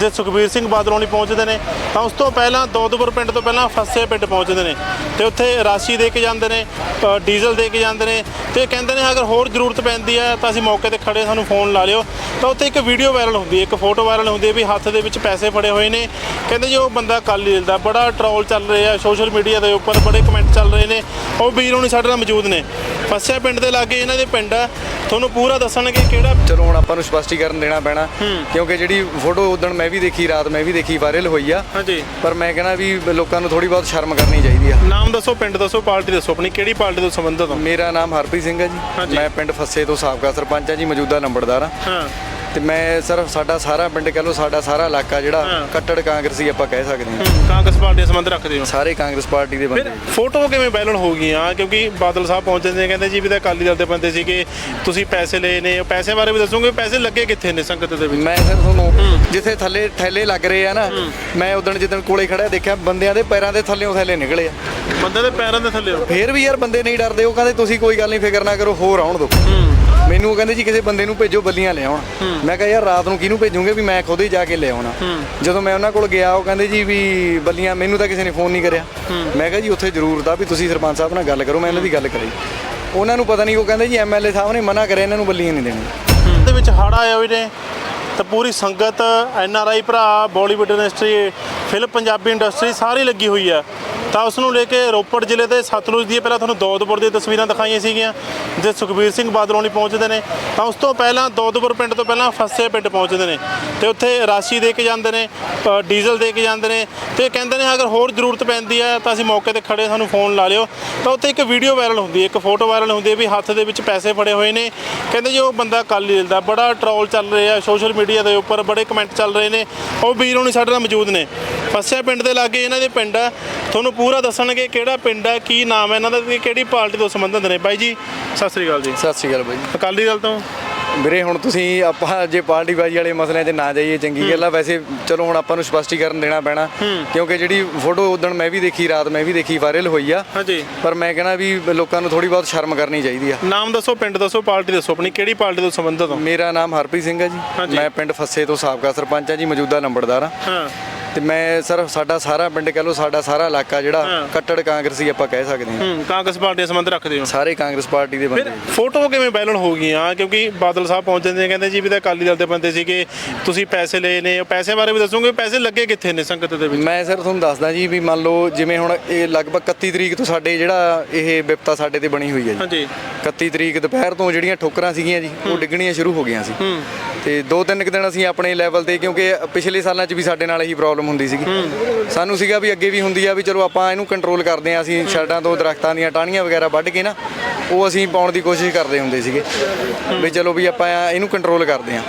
ਜੇ ਸੁਖਬੀਰ ਸਿੰਘ ਬਾਦਲ ਹੋਣੀ ਪਹੁੰਚਦੇ ਨੇ, ਤਾਂ ਉਸ ਤੋਂ ਪਹਿਲਾਂ ਦੌਦਪੁਰ ਪਿੰਡ ਤੋਂ ਪਹਿਲਾਂ ਫੱਸੇ ਪਿੰਡ ਪਹੁੰਚਦੇ ਨੇ ਤੇ ਉੱਥੇ ਰਾਸ਼ੀ ਦੇ ਕੇ ਜਾਂਦੇ ਨੇ ਡੀਜ਼ਲ ਦੇ ਕੇ ਜਾਂਦੇ ਨੇ ਤੇ ਕਹਿੰਦੇ ਨੇ ਅਗਰ ਹੋਰ ਜ਼ਰੂਰਤ ਪੈਂਦੀ ਹੈ ਤਾਂ ਅਸੀਂ ਮੌਕੇ ਤੇ ਖੜੇ ਸਾਨੂੰ ਫੋਨ ਲਾ ਲਿਓ। ਤਾਂ ਉੱਥੇ ਇੱਕ ਵੀਡੀਓ ਵਾਇਰਲ ਹੁੰਦੀ ਹੈ, ਇੱਕ ਫੋਟੋ ਵਾਇਰਲ ਹੁੰਦੀ ਹੈ ਵੀ ਹੱਥ ਦੇ ਵਿੱਚ ਪੈਸੇ ਫੜੇ ਹੋਏ ਨੇ। ਕਹਿੰਦੇ ਜੀ ਉਹ ਬੰਦਾ ਕੱਲ ਹੀ ਮਿਲਦਾ ਬੜਾ ਟਰੋਲ ਚੱਲ ਰਿਹਾ ਸੋਸ਼ਲ ਮੀਡੀਆ ਦੇ ਉੱਪਰ ਬੜੇ ਕਮੈਂਟ ਚੱਲ ਰਹੇ ਨੇ, ਉਹ ਵੀਰ ਹੁਣੀ ਸਾਡੇ ਨਾਲ ਮੌਜੂਦ ਨੇ। ਫੱਸਿਆ ਪਿੰਡ ਦੇ ਲਾਗੇ ਇਹਨਾਂ ਦੇ ਪਿੰਡ ਆ। ਤੁਹਾਨੂੰ ਪੂਰਾ ਦੱਸਣਗੇ ਕਿਹੜਾ ਚਲੋ ਹੁਣ ਆਪਾਂ ਨੂੰ ਸਪਸ਼ਟੀਕਰਨ ਦੇਣਾ ਪੈਣਾ ਕਿਉਂਕਿ ਜਿਹੜੀ ਫੋਟੋ ਉਦੋਂ ਮੈਂ ਵੀ ਦੇਖੀ ਰਾਤ ਮੈਂ ਵੀ ਦੇਖੀ ਵਾਇਰਲ ਹੋਈ ਆ। ਹਾਂਜੀ। ਪਰ ਮੈਂ ਕਹਿੰਦਾ ਵੀ ਲੋਕਾਂ ਨੂੰ ਥੋੜੀ ਬਹੁਤ ਸ਼ਰਮ ਕਰਨੀ ਚਾਹੀਦੀ ਆ। ਨਾਮ ਦੱਸੋ ਪਿੰਡ ਦੱਸੋ ਪਾਰਟੀ ਦੱਸੋ ਆਪਣੀ ਕਿਹੜੀ ਪਾਰਟੀ ਤੋਂ ਸੰਬੰਧਿਤ ਹੋ? ਮੇਰਾ ਨਾਮ ਹਰਪ੍ਰੀਤ ਸਿੰਘ ਹੈ। ਜੀ। ਮੈਂ ਪਿੰਡ ਫੱਸੇ ਤੋਂ ਸਾਬਕਾ ਸਰਪੰਚ ਹਾਂ ਜੀ ਮੌਜੂਦਾ ਨੰਬਰਦਾਰ ਹਾਂ ਹਾਂ। ਤੇ ਮੈਂ ਸਰ ਸਾਡਾ ਸਾਰਾ ਪਿੰਡ ਕਹ ਲਓ ਸਾਡਾ ਸਾਰਾ ਇਲਾਕਾ। ਜਿਹੜਾ ਕੱਟੜ ਕਾਂਗਰਸੀ ਆਪਾਂ ਕਹਿ ਸਕਦੇ ਹਾਂ। ਕਾਂਗਰਸ ਪਾਰਟੀ ਨਾਲ ਸੰਬੰਧ ਰੱਖਦੇ ਹੋ? ਸਾਰੇ ਕਾਂਗਰਸ ਪਾਰਟੀ ਦੇ ਫਿਰ ਬੰਦੇ ਫੋਟੋ ਕਿਵੇਂ ਵਾਇਰਲ ਹੋ ਗਈਆਂ? ਕਿਉਂਕਿ ਬਾਦਲ ਸਾਹਿਬ ਪਹੁੰਚੇ ਨੇ ਕਹਿੰਦੇ ਜੀ ਵੀ ਤਾਂ ਅਕਾਲੀ ਦਲ ਦੇ ਬੰਦੇ ਸੀਗੇ ਤੁਸੀਂ ਪੈਸੇ ਲਏ ਨੇ ਪੈਸੇ ਬਾਰੇ ਵੀ ਦੱਸੋਗੇ ਪੈਸੇ ਲੱਗੇ ਕਿੱਥੇ ਨੇ ਸੰਗਤ ਦੇ ਵਿੱਚ? ਮੈਂ ਸਰ ਤੁਹਾਨੂੰ ਜਿੱਥੇ ਥੱਲੇ ਥੈਲੇ ਲੱਗ ਰਹੇ ਆ ਨਾ ਮੈਂ ਉਦੋਂ ਜਿੱਦਣ ਕੋਲੇ ਖੜਿਆ ਦੇਖਿਆ ਬੰਦਿਆਂ ਦੇ ਪੈਰਾਂ ਦੇ ਥੱਲੇੋਂ ਥੈਲੇ ਨਿਕਲੇ ਆ। ਬੰਦੇ ਦੇ ਪੈਰਾਂ ਦੇ ਥੱਲੇ? ਫੇਰ ਵੀ ਯਾਰ ਬੰਦੇ ਨਹੀਂ ਡਰਦੇ ਉਹ ਕਹਿੰਦੇ ਤੁਸੀਂ ਕੋਈ ਗੱਲ ਨਹੀਂ ਫਿਕਰ ਨਾ ਕਰੋ ਹੋਰ ਆਉਣ ਦਿਓ। ਮੈਨੂੰ ਉਹ ਕਹਿੰਦੇ ਜੀ ਕਿਸੇ ਬੰਦੇ ਨੂੰ ਭੇਜੋ ਬੱਲੀਆਂ ਲੈ ਆਉਣ। ਮੈਂ ਕਿਹਾ ਯਾਰ ਰਾਤ ਨੂੰ ਕਿਹਨੂੰ ਭੇਜੂਗੇ ਵੀ ਮੈਂ ਖੁਦ ਹੀ ਜਾ ਕੇ ਲੈ ਆਉਣਾ। ਜਦੋਂ ਮੈਂ ਉਹਨਾਂ ਕੋਲ ਗਿਆ ਉਹ ਕਹਿੰਦੇ ਜੀ ਵੀ ਬੱਲੀਆਂ ਮੈਨੂੰ ਤਾਂ ਕਿਸੇ ਨੇ ਫੋਨ ਨਹੀਂ ਕਰਿਆ। ਮੈਂ ਕਿਹਾ ਜੀ ਉੱਥੇ ਜ਼ਰੂਰਤ ਆ ਵੀ ਤੁਸੀਂ ਸਰਪੰਚ ਸਾਹਿਬ ਨਾਲ ਗੱਲ ਕਰੋ ਮੈਂ ਇਹਨਾਂ ਦੀ ਗੱਲ ਕਰੀ। ਉਹਨਾਂ ਨੂੰ ਪਤਾ ਨਹੀਂ ਉਹ ਕਹਿੰਦੇ ਜੀ ਐਮਐਲਏ ਸਾਹਿਬ ਨੇ ਮਨਾ ਕਰਿਆ ਇਹਨਾਂ ਨੂੰ ਬੱਲੀਆਂ ਨਹੀਂ ਦੇਣੀਆਂ। ਦੇ ਵਿੱਚ ਹੜ ਆਏ ਹੋਏ ਨੇ ਤੇ ਪੂਰੀ ਸੰਗਤ ਐਨ ਆਰ ਆਈ ਭਰਾ Bollywood industry film Punjabi industry ਸਾਰੀ ਲੱਗੀ ਹੋਈ ਆ। ਤਾਂ ਉਸ ਨੂੰ ਲੈ ਕੇ ਰੋਪੜ ਜ਼ਿਲ੍ਹੇ ਦੇ ਸਤਲੁਜ ਦੀ ਪਹਿਲਾਂ ਤੁਹਾਨੂੰ ਦੌਦਪੁਰ ਦੀਆਂ ਤਸਵੀਰਾਂ ਦਿਖਾਈਆਂ ਸੀਗੀਆਂ ਜੇ ਸੁਖਬੀਰ ਸਿੰਘ ਬਾਦਲ ਹੋਣੀ ਪਹੁੰਚਦੇ ਨੇ। ਤਾਂ ਉਸ ਤੋਂ ਪਹਿਲਾਂ ਦੌਦਪੁਰ ਪਿੰਡ ਤੋਂ ਪਹਿਲਾਂ ਫੱਸੇ ਪਿੰਡ ਪਹੁੰਚਦੇ ਨੇ ਤੇ ਉੱਥੇ ਰਾਸ਼ੀ ਦੇ ਕੇ ਜਾਂਦੇ ਨੇ ਡੀਜ਼ਲ ਦੇ ਕੇ ਜਾਂਦੇ ਨੇ ਤੇ ਕਹਿੰਦੇ ਨੇ ਅਗਰ ਹੋਰ ਜ਼ਰੂਰਤ ਪੈਂਦੀ ਹੈ ਤਾਂ ਅਸੀਂ ਮੌਕੇ ਤੇ ਖੜੇ ਸਾਨੂੰ ਫੋਨ ਲਾ ਲਿਓ। ਤਾਂ ਉੱਥੇ ਇੱਕ ਵੀਡੀਓ ਵਾਇਰਲ ਹੁੰਦੀ ਹੈ, ਇੱਕ ਫੋਟੋ ਵਾਇਰਲ ਹੁੰਦੀ ਹੈ ਵੀ ਹੱਥ ਦੇ ਵਿੱਚ ਪੈਸੇ ਫੜੇ ਹੋਏ ਨੇ। ਕਹਿੰਦੇ ਜੀ ਉਹ ਬੰਦਾ ਕੱਲ ਹੀ ਦਾ, ਬੜਾ ਟਰੋਲ ਚੱਲ ਰਿਹਾ ਸੋਸ਼ਲ ਮੀਡੀਆ ਦੇ ਉੱਪਰ, ਬੜੇ ਕਮੈਂਟ ਚੱਲ ਰਹੇ ਨੇ। ਉਹ ਵੀਰ ਹੁਣੀ ਸਾਡੇ ਨਾਲ ਮੌਜੂਦ ਨੇ। ਫੱਸਿਆ ਪਿੰਡ ਦੇ ਲਾਗੇ ਇਹਨਾਂ ਦੇ ਪਿੰਡ ਆ ਤੁਹਾਨੂੰ ਪੂਰਾ ਦੱਸਣਗੇ ਕਿਹੜਾ ਪਿੰਡ ਆ ਕੀ ਨਾਮ ਹੈ ਇਹਨਾਂ ਦਾ ਤੇ ਕਿਹੜੀ ਪਾਰਟੀ ਤੋਂ ਸੰਬੰਧਿਤ ਨੇ? ਬਾਈ ਜੀ ਸਤਿ ਸ੍ਰੀ ਅਕਾਲ ਜੀ। ਸਤਿ ਸ਼੍ਰੀ ਅਕਾਲ ਬਾਈ ਅਕਾਲੀ ਦਲ ਤੋਂ? ਵੀਰੇ ਹੁਣ ਤੁਸੀਂ ਆਪਾਂ ਜੇ ਪਾਰਟੀ ਬਾਜੀ ਵਾਲੇ ਮਸਲਿਆਂ 'ਚ ਨਾ ਜਾਈਏ ਚੰਗੀ ਗੱਲ ਆ। ਵੈਸੇ ਚਲੋ ਹੁਣ ਆਪਾਂ ਨੂੰ ਸਪਸ਼ਟੀਕਰਨ ਦੇਣਾ ਪੈਣਾ। ਕਿਉਂਕਿ ਜਿਹੜੀ ਫੋਟੋ ਉਦੋਂ ਮੈਂ ਵੀ ਦੇਖੀ ਰਾਤ ਮੈਂ ਵੀ ਦੇਖੀ ਵਾਇਰਲ ਹੋਈ ਆ। ਹਾਂਜੀ। ਪਰ ਮੈਂ ਕਹਿੰਦਾ ਵੀ ਲੋਕਾਂ ਨੂੰ ਥੋੜੀ ਬਹੁਤ ਸ਼ਰਮ ਕਰਨੀ ਚਾਹੀਦੀ ਆ। ਨਾਮ ਦੱਸੋ ਪਿੰਡ ਦੱਸੋ ਪਾਰਟੀ ਦੱਸੋ ਆਪਣੀ ਕਿਹੜੀ ਪਾਰਟੀ ਤੋਂ ਸੰਬੰਧਿਤ ਹੋ? ਮੇਰਾ ਨਾਮ ਹਰਪ੍ਰੀਤ ਸਿੰਘ ਹੈ। ਜੀ। ਮੈਂ ਪਿੰਡ ਫੱਸੇ ਤੋਂ ਸਾਬਕਾ ਸਰਪੰਚ ਹਾਂ ਜੀ ਮੌਜੂਦਾ ਨੰਬਰਦਾਰ ਹਾਂ ਹਾਂ। ਤੇ ਮੈਂ ਸਰ ਸਾਡਾ ਸਾਰਾ ਪਿੰਡ ਕਹ ਲਓ ਸਾਡਾ ਸਾਰਾ ਇਲਾਕਾ। ਜਿਹੜਾ ਕੱਟੜ ਕਾਂਗਰਸੀ ਆਪਾਂ ਕਹਿ ਸਕਦੇ ਹਾਂ। ਹੂੰ ਕਾਂਗਰਸ ਪਾਰਟੀ ਨਾਲ ਸੰਬੰਧ ਰੱਖਦੇ ਹੋ? ਸਾਰੇ ਕਾਂਗਰਸ ਪਾਰਟੀ ਦੇ ਫਿਰ ਬੰਦੇ ਫੋਟੋ ਕਿਵੇਂ ਵਾਇਰਲ ਹੋ ਗਈਆਂ? ਕਿਉਂਕਿ ਬਾਦਲ ਸਾਹਿਬ ਪਹੁੰਚੇ ਨੇ ਕਹਿੰਦੇ ਜੀ ਵੀ ਤਾਂ ਅਕਾਲੀ ਦਲ ਦੇ ਬੰਦੇ ਸੀਗੇ ਤੁਸੀਂ ਪੈਸੇ ਲਏ ਨੇ ਉਹ ਪੈਸੇ ਬਾਰੇ ਵੀ ਦੱਸੋਗੇ ਪੈਸੇ ਲੱਗੇ ਕਿੱਥੇ ਨੇ ਸੰਗਤ ਦੇ ਵਿੱਚ? ਮੈਂ ਸਰ ਤੁਹਾਨੂੰ ਦੱਸਦਾ ਜੀ ਵੀ ਮੰਨ ਲਓ ਜਿਵੇਂ ਹੁਣ ਇਹ ਲਗਭਗ 31 ਤਰੀਕ ਤੋਂ ਸਾਡੇ ਜਿਹੜਾ ਇਹ ਵਿਪਤਾ ਸਾਡੇ ਤੇ ਬਣੀ ਹੋਈ ਹੈ ਜੀ। ਹਾਂਜੀ। 31 ਤਰੀਕ ਦੁਪਹਿਰ ਤੋਂ ਜਿਹੜੀਆਂ ਠੋਕਰਾਂ ਸੀਗੀਆਂ ਜੀ ਉਹ ਡਿੱਗਣੀਆਂ ਸ਼ੁਰੂ ਹੋ ਗਈਆਂ ਸੀ। ਤੇ ਦੋ ਤਿੰਨ ਕੁ ਦਿਨ ਅਸੀਂ ਆਪਣੇ ਲੈਵਲ ਤੇ ਕਿਉਂਕਿ ਪਿਛਲੇ ਸਾਲਾਂ 'ਚ ਵੀ ਸਾਡੇ ਨਾਲ ਇਹੀ ਪ੍ਰੋਬਲਮ ਹੁੰਦੀ ਸੀਗੀ। ਸਾਨੂੰ ਸੀਗਾ ਵੀ ਅੱਗੇ ਵੀ ਹੁੰਦੀ ਆ ਵੀ ਚਲੋ ਆਪਾਂ ਇਹਨੂੰ ਕੰਟਰੋਲ ਕਰਦੇ ਆ ਅਸੀਂ ਛੱਡਾਂ ਤੋਂ ਦਰਖਤਾਂ ਦੀਆਂ ਟਾਹਣੀਆਂ ਵਗੈਰਾ ਵੱਢ ਕੇ ਨਾ ਉਹ ਅਸੀਂ ਪਾਉਣ ਦੀ ਕੋਸ਼ਿਸ਼ ਕਰਦੇ ਹੁੰਦੇ ਸੀਗੇ। ਵੀ ਚਲੋ ਵੀ ਆਪਾਂ ਇਹਨੂੰ ਕੰਟਰੋਲ ਕਰਦੇ ਆ।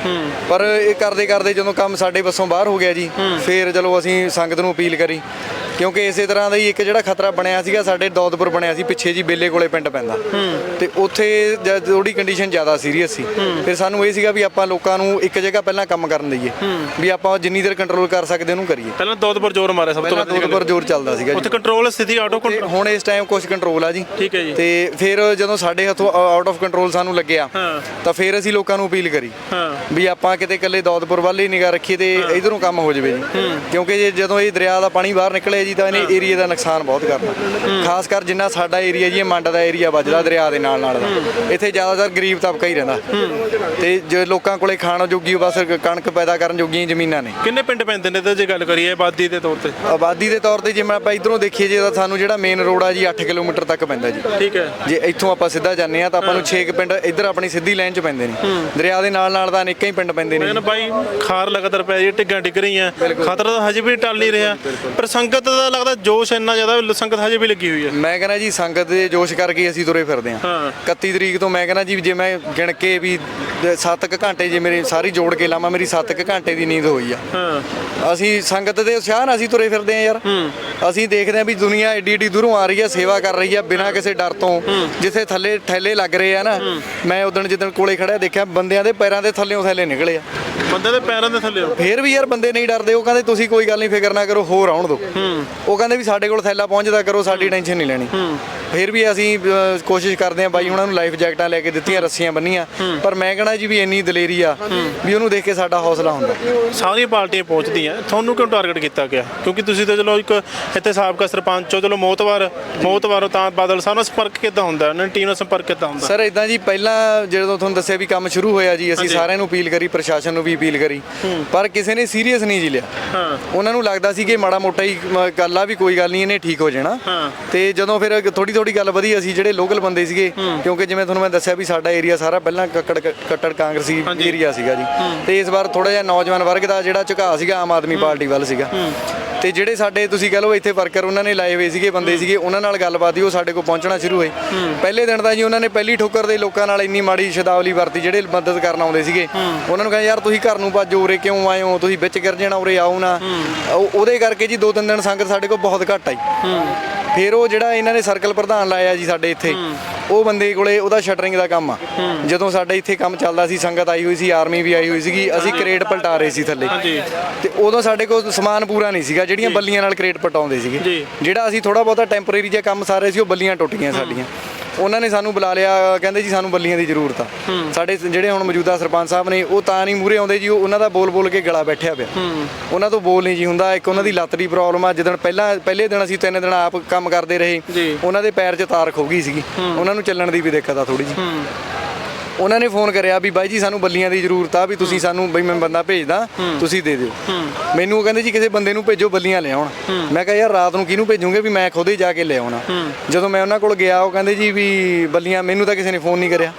ਪਰ ਇਹ ਕਰਦੇ ਕਰਦੇ ਜਦੋਂ ਕੰਮ ਸਾਡੇ ਵੱਸੋਂ ਬਾਹਰ ਹੋ ਗਿਆ ਜੀ ਫੇਰ ਚਲੋ ਅਸੀਂ ਸੰਗਤ ਨੂੰ ਅਪੀਲ ਕਰੀ। ਕਿਉਂਕਿ ਇਸੇ ਤਰ੍ਹਾਂ ਦਾ ਹੀ ਇੱਕ ਜਿਹੜਾ ਖਤਰਾ ਬਣਿਆ ਸੀਗਾ ਸਾਡੇ ਦੌਦਪੁਰ ਬਣਿਆ ਸੀ ਪਿੱਛੇ ਜੀ ਬੇਲੇ ਕੋਲੇ ਪਿੰਡ ਪੈਂਦਾ। ਤੇ ਉੱਥੇ ਥੋੜੀ ਕੰਡੀਸ਼ਨ ਜ਼ਿਆਦਾ ਸੀਰੀਅਸ ਸੀ। ਫਿਰ ਸਾਨੂੰ ਇਹ ਸੀਗਾ ਵੀ ਆਪਾਂ ਲੋਕਾਂ ਨੂੰ ਇੱਕ ਜਗ੍ਹਾ ਪਹਿਲਾਂ ਕੰਮ ਕਰਨ ਦਈਏ। ਵੀ ਆਪਾਂ ਜਿੰਨੀ ਦੇਰ ਕੰਟਰੋਲ ਕਰ ਸਕਦੇ ਉਹਨੂੰ ਕਰੀਏ। ਪਹਿਲਾਂ ਦੌਦਪੁਰ ਜ਼ੋਰ ਮਾਰਿਆ ਸਭ ਤੋਂ ਵੱਧ ਦੌਦਪੁਰ ਜ਼ੋਰ ਚੱਲਦਾ ਸੀਗਾ ਉੱਥੇ ਕੰਟਰੋਲ ਸਥਿਤੀ ਆਟੋ ਤੇ ਹੁਣ ਇਸ ਟਾਈਮ ਕੁਝ ਕੰਟਰੋਲ ਆ ਜੀ। ਠੀਕ ਹੈ ਜੀ। ਤੇ ਫਿਰ ਜਦੋਂ ਸਾਡੇ ਹੱਥੋਂ ਆਊਟ ਆਫ ਕੰਟਰੋਲ ਸਾਨੂੰ ਲੱਗਿਆ। ਤਾਂ ਫਿਰ ਅਸੀਂ ਲੋਕਾਂ ਨੂੰ ਅਪੀਲ ਕਰੀ। ਵੀ ਆਪਾਂ ਕਿਤੇ ਇਕੱਲੇ ਦੌਦਪੁਰ ਵੱਲ ਹੀ ਨਿਗਾਹ ਰੱਖੀਏ ਤੇ ਇਧਰੋਂ ਕੰਮ ਹੋ ਜਾਵੇ ਜੀ। ਕਿਉਂਕਿ ਜਦੋਂ ਇਹ ਦਰਿਆ ਦਾ ਪਾਣੀ ਬਾਹਰ ਨਿਕਲੇ ਜੀ ਤਾਂ ਇਹਨੇ ਏਰੀਆ ਦਾ ਨੁਕਸਾਨ ਬਹੁਤ ਕਰਨਾ। ਖਾਸ ਕਰ ਜਿੰਨਾ ਸਾਡਾ ਏਰੀਆ ਜੀ ਮੰਡ ਦਾ ਏਰੀਆ ਵੱਜਦਾ ਦਰਿਆ ਦੇ ਨਾਲ ਨਾਲ ਦਾ। ਇੱਥੇ ਜ਼ਿਆਦਾਤਰ ਗਰੀਬ ਤਬਕਾ ਹੀ ਰਹਿੰਦਾ। ਤੇ ਜੇ ਲੋਕਾਂ ਕੋਲੇ ਖਾਣ ਜੋਗੀ ਬਸ ਕਣਕ ਪੈਦਾ ਕਰਨ ਜੋਗੀਆਂ ਜ਼ਮੀਨਾਂ ਨੇ। ਕਿੰਨੇ ਪਿੰਡ ਪੈਂਦੇ ਨੇ ਤੇ ਜੇ ਗੱਲ ਕਰੀਏ ਆਬਾਦੀ ਦੇ ਤੌਰ ਤੇ? ਆਬਾਦੀ ਦੇ ਤੌਰ ਤੇ ਜਿਵੇਂ ਆਪਾਂ ਇਧਰੋਂ ਦੇਖੀਏ ਜੇ ਤਾਂ ਸਾਨੂੰ ਜਿਹੜਾ ਮੇਨ ਰੋਡ ਆ ਜੀ 8 ਕਿਲੋਮੀਟਰ ਤੱਕ ਪੈਂਦਾ ਜੀ। ਠੀਕ ਹੈ। ਜੇ ਇੱਥੋਂ ਆਪਾਂ ਸਿੱਧਾ ਜਾਂਦੇ ਆ ਤਾਂ ਆਪਾਂ ਨੂੰ 6 ਪਿੰਡ ਇੱਧਰ ਆਪਣੀ ਸਿੱਧੀ ਲਾਈਨ 'ਚ ਪੈਂਦੇ ਨੇ। ਦਰਿਆ ਦੇ ਨਾਲ ਨਾਲ ਤਾਂ ਅਨੇਕਾਂ ਹੀ ਪਿੰਡ ਪੈਂਦੇ ਨਾ ਬਾਈ ਖਾਰ ਲਗਾਤਾਰ ਪੈ ਰਹੀ ਟਿੱਗਾਂ ਡਿੱਗ ਰਹੀਆਂ। ਖਤਰਾ ਤਾਂ ਹਜੇ ਵੀ ਟਲ ਨਹੀਂ ਰਿਹਾ। ਪਰ ਸੰਗਤ ਦਾ ਲੱਗਦਾ ਜੋਸ਼ ਇੰਨਾ ਜ਼ਿਆਦਾ ਸੰਗਤ ਹਜੇ ਵੀ ਲੱਗੀ ਹੋਈ ਹੈ ਮੈਂ ਕਹਿੰਦਾ ਜੀ ਸੰਗਤ ਦੇ ਜੋਸ਼ ਕਰਕੇ ਅਸੀਂ ਤੁਰੇ ਫਿਰਦੇ ਹਾਂ। ਹਾਂ। 31 ਤਰੀਕ ਤੋਂ ਮੈਂ ਕਹਿੰਦਾ ਜੀ ਜੇ ਮੈਂ ਗਿਣ ਕੇ ਵੀ 7 ਕੁ ਘੰਟੇ ਜੇ ਮੇਰੇ ਸਾਰੀ ਜੋੜ ਕੇ ਲਾਵਾਂ ਮੇਰੀ 7 ਕੁ ਘੰਟੇ ਦੀ ਨੀਂਦ ਹੋਈ ਆ। ਹਾਂ। ਅਸੀਂ ਸੰਗਤ ਦੇ ਉਤਸ਼ਾਹ ਨਾਲ ਅਸੀਂ ਤੁਰੇ ਫਿਰਦੇ ਆ ਯਾਰ। ਅਸੀਂ ਦੇਖਦੇ ਆ ਵੀ ਦੁਨੀਆ ਏਡੀ ਏਡੀ ਦੂਰੋਂ ਆ ਰਹੀ ਆ ਸੇਵਾ ਕਰ ਰਹੀ ਆ ਬਿਨਾਂ ਕਿਸੇ ਡਰ ਤੋਂ। ਜਿੱਥੇ ਥੱਲੇ ਥੈਲੇ ਲੱਗ ਰਹੇ ਆ ਨਾ ਮੈਂ ਉਦੋਂ ਜਿੱਦਣ ਕੋਲੇ ਖੜਿਆ ਦੇਖਿਆ ਬੰਦਿਆਂ ਦੇ ਪੈਰਾਂ ਦੇ ਥੱਲੇੋਂ ਥੈਲੇ ਨਿਕਲੇ ਆ। ਬੰਦੇ ਦੇ ਪੈਰਾਂ ਦੇ ਥੱਲੇ ਹੋ ਫੇਰ ਵੀ ਯਾਰ ਬੰਦੇ ਨਹੀਂ ਡਰਦੇ ਉਹ ਕਹਿੰਦੇ ਤੁਸੀਂ ਕੋਈ ਗੱਲ ਨਹੀਂ ਫਿਕਰ ਨਾ ਕਰੋ ਹੋਰ ਆਉਣ ਦਿਓ ਉਹ ਕਹਿੰਦੇ ਵੀ ਸਾਡੇ ਕੋਲ ਥੈਲਾ ਪਹੁੰਚਦਾ ਕਰੋ ਸਾਡੀ ਟੈਨਸ਼ਨ ਨਹੀਂ ਲੈਣੀ। ਫਿਰ ਵੀ ਅਸੀਂ ਅ, ਕੋਸ਼ਿਸ਼ ਕਰਦੇ ਹਾਂ ਬਾਈ ਉਹਨਾਂ ਨੂੰ ਲਾਈਫ ਜੈਕਟਾਂ ਲੈ ਕੇ ਦਿੱਤੀਆਂ ਰੱਸੀਆਂ ਬੰਨੀਆਂ। ਪਰ ਮੈਂ ਕਹਣਾ ਜੀ ਵੀ ਇੰਨੀ ਦਲੇਰੀ ਆ ਵੀ ਉਹਨੂੰ ਦੇਖ ਕੇ ਸਾਡਾ ਹੌਸਲਾ ਹੁੰਦਾ। ਸਾਰੀਆਂ ਪਾਰਟੀਆਂ ਪਹੁੰਚਦੀਆਂ। ਤੁਹਾਨੂੰ ਕਿਉਂ ਟਾਰਗੇਟ ਕੀਤਾ ਗਿਆ? ਕਿਉਂਕਿ ਤੁਸੀਂ ਤਾਂ ਚਲੋ ਇੱਕ ਇੱਥੇ ਸਾਬਕਾ ਸਰਪੰਚ ਹੋ ਚਲੋ ਮੋਤਵਾਰ ਮੋਤਵਾਰ ਹੋ ਤਾਂ ਬਾਦਲ ਸਾਹਿਬ ਨਾਲ ਸੰਪਰਕ ਕਿੱਦਾਂ ਹੁੰਦਾ? ਉਹਨਾਂ ਦੀ ਟੀਮ ਨਾਲ ਸੰਪਰਕ ਕਿੱਦਾਂ ਹੁੰਦਾ? ਸਰ ਇਦਾਂ ਜੀ ਪਹਿਲਾਂ ਜਦੋਂ ਤੁਹਾਨੂੰ ਦੱਸਿਆ ਵੀ ਕੰਮ ਸ਼ੁਰੂ ਹੋਇਆ ਜੀ ਅਸੀਂ ਸਾਰਿਆਂ ਨੂੰ ਅਪੀਲ ਕਰੀ ਪ੍ਰਸ਼ਾਸਨ ਨੂੰ ਵੀ ਅਪੀਲ ਕਰੀ। ਪਰ ਕਿਸੇ ਨੇ ਸੀਰੀਅਸ ਨਹੀਂ ਜੀ ਲਿਆ। ਹਾਂ। ਉਹਨਾਂ ਨੂੰ ਲੱਗਦਾ ਸੀ ਕਿ ਮਾੜਾ ਮੋਟਾ ਹੀ ਮ- ਗੱਲ ਆ ਵੀ ਕੋਈ ਗੱਲ ਨਹੀਂ ਇਹਨੇ ਠੀਕ ਹੋ ਜਾਣਾ। ਹਾਂ। ਤੇ ਜਦੋਂ ਫਿਰ ਥੋੜੀ ਥੋੜੀ ਗੱਲ ਵਧੀ ਅਸੀਂ ਜਿਹੜੇ ਲੋਕਲ ਬੰਦੇ ਸੀਗੇ ਕਿਉਂਕਿ ਜਿਵੇਂ ਤੁਹਾਨੂੰ ਮੈਂ ਦੱਸਿਆ ਵੀ ਸਾਡਾ ਏਰੀਆ ਸਾਰਾ ਪਹਿਲਾਂ ਕੱਕੜ ਕੱਟੜ ਕਾਂਗਰਸੀ ਏਰੀਆ ਸੀਗਾ ਜੀ। ਤੇ ਇਸ ਵਾਰ ਥੋੜਾ ਜਿਹਾ ਨੌਜਵਾਨ ਵਰਗ ਦਾ ਜਿਹੜਾ ਝੁਕਾਅ ਸੀਗਾ ਆਮ ਆਦਮੀ ਪਾਰਟੀ ਵੱਲ ਸੀਗਾ। ਤੇ ਜਿਹੜੇ ਸਾਡੇ ਤੁਸੀਂ ਕਹ ਲਓ ਇੱਥੇ ਵਰਕਰ ਉਹਨਾਂ ਨੇ ਲਾਏ ਹੋਏ ਸੀਗੇ ਬੰਦੇ ਸੀਗੇ ਉਹਨਾਂ ਨਾਲ ਗੱਲਬਾਤ ਹੀ ਉਹ ਸਾਡੇ ਕੋਲ ਪਹੁੰਚਣਾ ਸ਼ੁਰੂ ਹੋਏ। ਪਹਿਲੇ ਦਿਨ ਦਾ ਜੀ ਉਹਨਾਂ ਨੇ ਪਹਿਲੀ ਠੋਕਰ ਦੇ ਲੋਕਾਂ ਨਾਲ ਇੰਨੀ ਮਾੜੀ ਸ਼ਬਦਾਵਲੀ ਵਰਤੀ ਜਿਹੜੇ ਮਦਦ ਕਰਨ ਆਉਂਦੇ ਸੀਗੇ। ਉਹਨਾਂ ਨੂੰ ਕਹਿੰਦੇ ਯਾਰ ਤੁਸੀਂ ਘਰ ਨੂੰ ਭੱਜੋ ਉਰੇ ਕਿਉਂ ਆਏ ਹੋ? ਤੁਸੀਂ ਵਿੱਚ ਗਿਰ ਜਾਣਾ ਉਰੇ ਆਓ ਨਾ। ਉਹ- ਉਹਦੇ ਕਰਕੇ ਜੀ ਦੋ ਤਿੰਨ ਦਿਨ ਸੰਗਤ ਸਾਡੇ ਕੋਲ ਬਹੁਤ ਘੱਟ ਆਈ। ਫਿਰ ਉਹ ਜਿਹੜਾ ਇਹਨਾਂ ਨੇ ਸਰਕਲ ਪ੍ਰਧਾਨ ਲਾਇਆ ਜੀ ਸਾਡੇ ਇੱਥੇ ਉਹ ਬੰਦੇ ਕੋਲੇ ਉਹਦਾ ਸ਼ਟਰਿੰਗ ਦਾ ਕੰਮ ਆ। ਜਦੋਂ ਸਾਡੇ ਇੱਥੇ ਕੰਮ ਚੱਲਦਾ ਸੀ ਸੰਗਤ ਆਈ ਹੋਈ ਸੀ ਆਰਮੀ ਵੀ ਆਈ ਹੋਈ ਸੀਗੀ ਅਸੀਂ ਕਰੇਟ ਪਲਟਾ ਰਹੇ ਸੀ ਥੱਲੇ। ਤੇ ਉਦੋਂ ਸਾਡੇ ਕੋਲ ਸਮਾਨ ਪੂਰਾ ਨਹੀਂ ਸੀਗਾ ਜਿਹੜੀਆਂ ਬੱਲੀਆਂ ਨਾਲ ਕਰੇਟ ਪਟਾਉਂਦੇ ਸੀਗੇ। ਜਿਹੜਾ ਅਸੀਂ ਥੋੜਾ ਬਹੁਤਾ ਟੈਂਪਰੇਰੀ ਜਿਹਾ ਕੰਮ ਸਾਰੇ ਸੀ ਉਹ ਬੱਲੀਆਂ ਟੁੱਟ ਗਈਆਂ ਸਾਡੀਆਂ। ਉਹਨਾਂ ਨੇ ਸਾਨੂੰ ਬੁਲਾ ਲਿਆ ਕਹਿੰਦੇ ਜੀ ਸਾਨੂੰ ਬੱਲੀਆਂ ਦੀ ਜ਼ਰੂਰਤ ਆ। ਸਾਡੇ ਜਿਹੜੇ ਹੁਣ ਮੌਜੂਦਾ ਸਰਪੰਚ ਸਾਹਿਬ ਨੇ ਉਹ ਤਾਂ ਨਹੀਂ ਮੂਰੇ ਆਉਂਦੇ ਜੀ ਉਹ ਉਹਨਾਂ ਦਾ ਬੋਲ ਬੋਲ ਕੇ ਗਲਾ ਬੈਠਿਆ ਪਿਆ। ਉਹਨਾਂ ਤੋਂ ਬੋਲ ਨਹੀਂ ਜੀ ਹੁੰਦਾ ਇੱਕ ਉਹਨਾਂ ਦੀ ਲੱਤ ਦੀ ਪ੍ਰੋਬਲਮ ਆ। ਜਦੋਂ ਪਹਿਲਾਂ ਪਹਿਲੇ ਦਿਨ ਅਸੀਂ ਤਿੰਨ ਦਿਨ ਆਪ ਕੰਮ ਕਰਦੇ ਰਹੇ। ਜੀ। ਉਹਨਾਂ ਦੇ ਪੈਰ 'ਚ ਤਾਰ ਖੋ ਗਈ ਸੀਗੀ। ਉਹਨਾਂ ਨੂੰ ਚੱਲਣ ਦੀ ਵੀ ਦਿੱਕਤ ਆ ਥੋੜੀ ਜੀ। ਉਹਨਾਂ ਨੇ ਫੋਨ ਕਰਿਆ ਵੀ ਬਾਈ ਜੀ ਸਾਨੂੰ ਬੱਲੀਆਂ ਦੀ ਜ਼ਰੂਰਤ ਆ ਵੀ ਤੁਸੀਂ ਸਾਨੂੰ ਬਈ ਮੈਂ ਬੰਦਾ ਭੇਜਦਾ ਤੁਸੀਂ ਦੇ ਦਿਓ। ਮੈਨੂੰ ਉਹ ਕਹਿੰਦੇ ਜੀ ਕਿਸੇ ਬੰਦੇ ਨੂੰ ਭੇਜੋ ਬੱਲੀਆਂ ਲਿਆਉਣ ਮੈਂ ਕਿਹਾ ਯਾਰ ਰਾਤ ਨੂੰ ਕਿਹਨੂੰ ਭੇਜੂਗੇ ਵੀ ਮੈਂ ਖੁਦ ਹੀ ਜਾ ਕੇ ਲੈ ਆਉਣਾ। ਜਦੋਂ ਮੈਂ ਉਹਨਾਂ ਕੋਲ ਗਿਆ ਉਹ ਕਹਿੰਦੇ ਜੀ ਵੀ ਬੱਲੀਆਂ ਮੈਨੂੰ ਤਾਂ ਕਿਸੇ ਨੇ ਫੋਨ ਨਹੀਂ ਕਰਿਆ।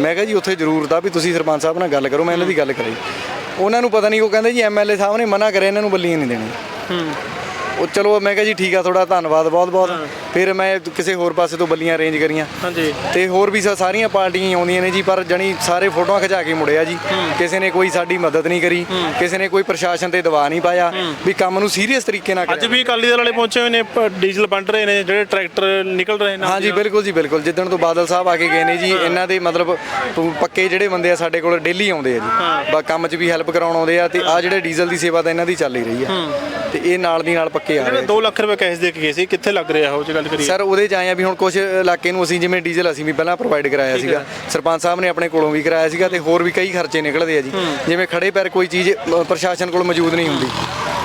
ਮੈਂ ਕਿਹਾ ਜੀ ਉੱਥੇ ਜ਼ਰੂਰਤ ਆ ਵੀ ਤੁਸੀਂ ਸਰਪੰਚ ਸਾਹਿਬ ਨਾਲ ਗੱਲ ਕਰੋ ਮੈਂ ਇਹਨਾਂ ਦੀ ਗੱਲ ਕਰਾਈ। ਉਹਨਾਂ ਨੂੰ ਪਤਾ ਨਹੀਂ ਉਹ ਕਹਿੰਦੇ ਜੀ ਐਮਐਲਏ ਸਾਹਿਬ ਨੇ ਮਨਾ ਕਰਿਆ ਇਹਨਾਂ ਨੂੰ ਬੱਲੀਆਂ ਨਹੀਂ ਦੇਣੀਆਂ। ਉਹ ਚਲੋ ਮੈਂ ਕਿਹਾ ਜੀ ਠੀਕ ਆ ਤੁਹਾਡਾ ਧੰਨਵਾਦ ਬਹੁਤ ਬਹੁਤ ਫਿਰ ਮੈਂ ਕਿਸੇ ਹੋਰ ਪਾਸੇ ਤੋਂ ਬੱਲੀਆਂ ਅਰੇਂਜ ਕਰੀਆਂ। ਹਾਂਜੀ। ਤੇ ਹੋਰ ਵੀ ਸਾ- ਸਾਰੀਆਂ ਪਾਰਟੀਆਂ ਹੀ ਆਉਂਦੀਆਂ ਨੇ ਜੀ ਪਰ ਜਣੀ ਸਾਰੇ ਫੋਟੋਆਂ ਖਿਚਾ ਕੇ ਮੁੜਿਆ ਜੀ। ਕਿਸੇ ਨੇ ਕੋਈ ਸਾਡੀ ਮਦਦ ਨਹੀਂ ਕਰੀ ਕਿਸੇ ਨੇ ਕੋਈ ਪ੍ਰਸ਼ਾਸਨ ਤੇ ਦਬਾਅ ਨਹੀਂ ਪਾਇਆ ਵੀ ਕੰਮ ਨੂੰ ਸੀਰੀਅਸ ਤਰੀਕੇ ਨਾਲ ਅੱਜ ਕਰਿਆ ਵੀ ਅਕਾਲੀ ਦਲ ਵਾਲੇ ਪਹੁੰਚੇ ਹੋਏ ਨੇ ਪ- ਡੀਜ਼ਲ ਵੰਡ ਰਹੇ ਨੇ ਜਿਹੜੇ ਟਰੈਕਟਰ ਨਿਕਲ ਰਹੇ ਨੇ ਹਾਂਜੀ ਬਿਲਕੁਲ ਜੀ ਬਿਲਕੁਲ। ਜਿੱਦਣ ਤੋਂ ਬਾਦਲ ਸਾਹਿਬ ਆ ਕੇ ਗਏ ਨੇ ਜੀ ਇਹਨਾਂ ਦੇ ਮਤਲਬ ਪ- ਪੱਕੇ ਜਿਹੜੇ ਬੰਦੇ ਆ ਸਾਡੇ ਕੋਲ ਡੇਲੀ ਆਉਂਦੇ ਆ ਜੀ। ਬਾ ਕੰਮ 'ਚ ਵੀ ਹੈਲਪ ਕਰਾਉਣ ਆਉਂਦੇ ਆ ਤੇ ਆ ਜਿਹੜੇ ਡੀਜ਼ਲ ਦੀ ਸੇਵਾ ਤਾਂ ਇਹਨਾਂ ਦੀ ਚੱਲ ਹੀ ਰਹੀ ਆ। ਤੇ ਇਹ ਨਾਲ ਦੀ ਨਾਲ ਪੱਕੇ ਆ ਰਹੇ ਆ 2 ਲੱਖ ਰੁਪਏ ਕੈਸ਼ ਦੇ ਕੇ ਗਏ ਸੀ ਕਿੱਥੇ ਲੱਗ ਰਿਹਾ ਉਹ ਜੇ ਗੱਲ ਕਰੀਏ। ਸਰ ਉਹਦੇ ਚ ਆਏ ਆ ਵੀ ਹੁਣ ਕੁਝ ਇਲਾਕੇ ਨੂੰ ਅਸੀਂ ਜਿਵੇਂ ਡੀਜ਼ਲ ਅਸੀਂ ਵੀ ਪਹਿਲਾਂ ਪ੍ਰੋਵਾਈਡ ਕਰਾਇਆ ਸੀਗਾ। ਸਰਪੰਚ ਸਾਹਿਬ ਨੇ ਆਪਣੇ ਕੋਲੋਂ ਵੀ ਕਰਾਇਆ ਸੀਗਾ ਤੇ ਹੋਰ ਵੀ ਕਈ ਖਰਚੇ ਨਿਕਲਦੇ ਆ ਜੀ। ਜਿਵੇਂ ਖੜੇ ਪੈਰ ਕੋਈ ਚੀਜ਼ ਪ੍ਰਸ਼ਾਸਨ ਕੋਲ ਮੌਜੂਦ ਨਹੀਂ ਹੁੰਦੀ।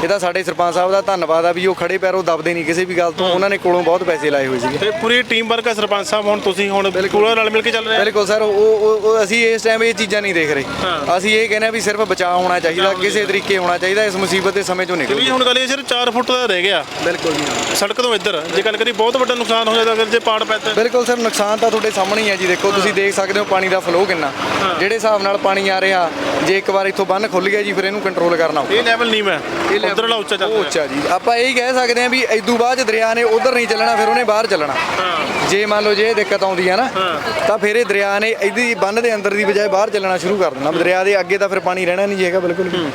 ਇਹਦਾ ਸਾਡੇ ਸਰਪੰਚ ਸਾਹਿਬ ਦਾ ਧੰਨਵਾਦ ਆ ਵੀ ਉਹ ਖੜੇ ਪੈਰ ਦਬਦੇ ਨਹੀਂ ਕਿਸੇ ਵੀ ਗੱਲ ਤੋਂ। ਉਹਨਾਂ ਨੇ ਕੋਲੋਂ ਬਹੁਤ ਪੈਸੇ ਲਾਏ ਹੋਏ ਸੀਗੇ। ਤੇ ਪੂਰੀ ਟੀਮ ਵਰਕ ਹੈ ਸਰਪੰਚ ਸਾਹਿਬ ਹੁਣ ਤੁਸੀਂ ਹੁਣ ਪੂਰਾ ਨਾਲ ਮਿਲ ਕੇ ਚੱਲ ਰਹੇ? ਹੋ ਬਿਲਕੁਲ ਸਰ ਉਹ ਉਹ- ਅਸੀਂ ਇਸ ਟਾਈਮ ਇਹ ਚੀਜ਼ਾਂ ਨਹੀਂ ਦੇਖ ਰਹੇ। ਅਸੀਂ ਇਹ ਕਹਿੰਦੇ ਆ ਵੀ ਸਿਰਫ ਬਚਾਅ ਹੋਣਾ ਚਾਹੀਦਾ ਕਿਸੇ ਤਰੀਕੇ ਹੋਣਾ ਚਾਹੀਦਾ ਇਸ ਮੁਸੀਬਤ ਦੇ ਸਮੇਂ ਚੋਂ ਨਿਕਲ। ਹੁਣ ਗੱਲ ਇਹ ਸਿਰਫ 4 ਫੁੱਟ ਦਾ ਰਹਿ ਗਿਆ। ਬਿਲਕੁਲ ਜੀ। ਸੜਕ ਤੋਂ ਇੱਧਰ ਜੇ ਗੱਲ ਕਰੀ ਬਹੁਤ ਵੱਡਾ ਨੁਕਸਾਨ ਹੋ ਜਾਂਦਾ ਅਗਰ ਜੇ ਪਾੜ ਪੈ ਤਾਂ ਬਿਲਕੁਲ ਸਰ ਨੁਕਸਾਨ ਤਾਂ ਤੁਹਾਡੇ ਸਾਹਮਣੇ ਹੀ ਹੈ ਜੀ ਦੇਖੋ ਤੁਸੀਂ ਦੇਖ ਸਕਦੇ ਹੋ ਪਾਣੀ ਦਾ ਫਲੋ ਕਿੰਨਾ। ਜਿਹੜੇ ਹਿਸਾਬ ਨਾਲ ਪਾਣੀ ਆ ਰਿਹਾ ਜੇ ਇੱਕ ਵਾਰ ਇੱਥੋਂ ਬੰਨ ਖੁੱਲ ਗਿਆ ਜੀ ਫਿਰ ਇਹਨੂੰ ਕੰਟਰੋਲ ਕਰਨਾ ਇਹ ਲੈਵਲ ਨਹੀਂ ਮੈਂ। level- ਉਧਰਲਾ ਉੱਚਾ ਚੱਲ ਉਹ ਉੱਚਾ ਜੀ। ਆਪਾਂ ਇਹ ਕਹਿ ਸਕਦੇ ਹਾਂ ਵੀ ਇਦੋਂ ਬਾਅਦ ਦਰਿਆ ਨੇ ਉਧਰ ਨਹੀਂ ਚੱਲਣਾ ਫਿਰ ਉਹਨੇ ਬਾਹਰ ਚੱਲਣਾ। ਜੇ ਮੰਨ ਲਓ ਜੇ ਇਹ ਦਿੱਕਤ ਆਉਂਦੀ ਆ ਨਾ ਤਾਂ ਫਿਰ ਇਹ ਦਰਿਆ ਨੇ ਇਹਦੀ ਬੰਨ ਦੇ ਅੰਦਰ ਦੀ ਬਜਾਏ ਬਾਹਰ ਚੱਲਣਾ ਸ਼ੁਰੂ ਕਰ ਦੇਣਾ। ਦਰਿਆ ਦੇ ਅੱਗੇ ਤਾਂ ਫਿਰ ਪਾਣੀ ਰਹਿਣਾ ਨਹੀਂ ਜੀ ਹੈਗਾ ਬਿਲਕੁਲ ਵੀ।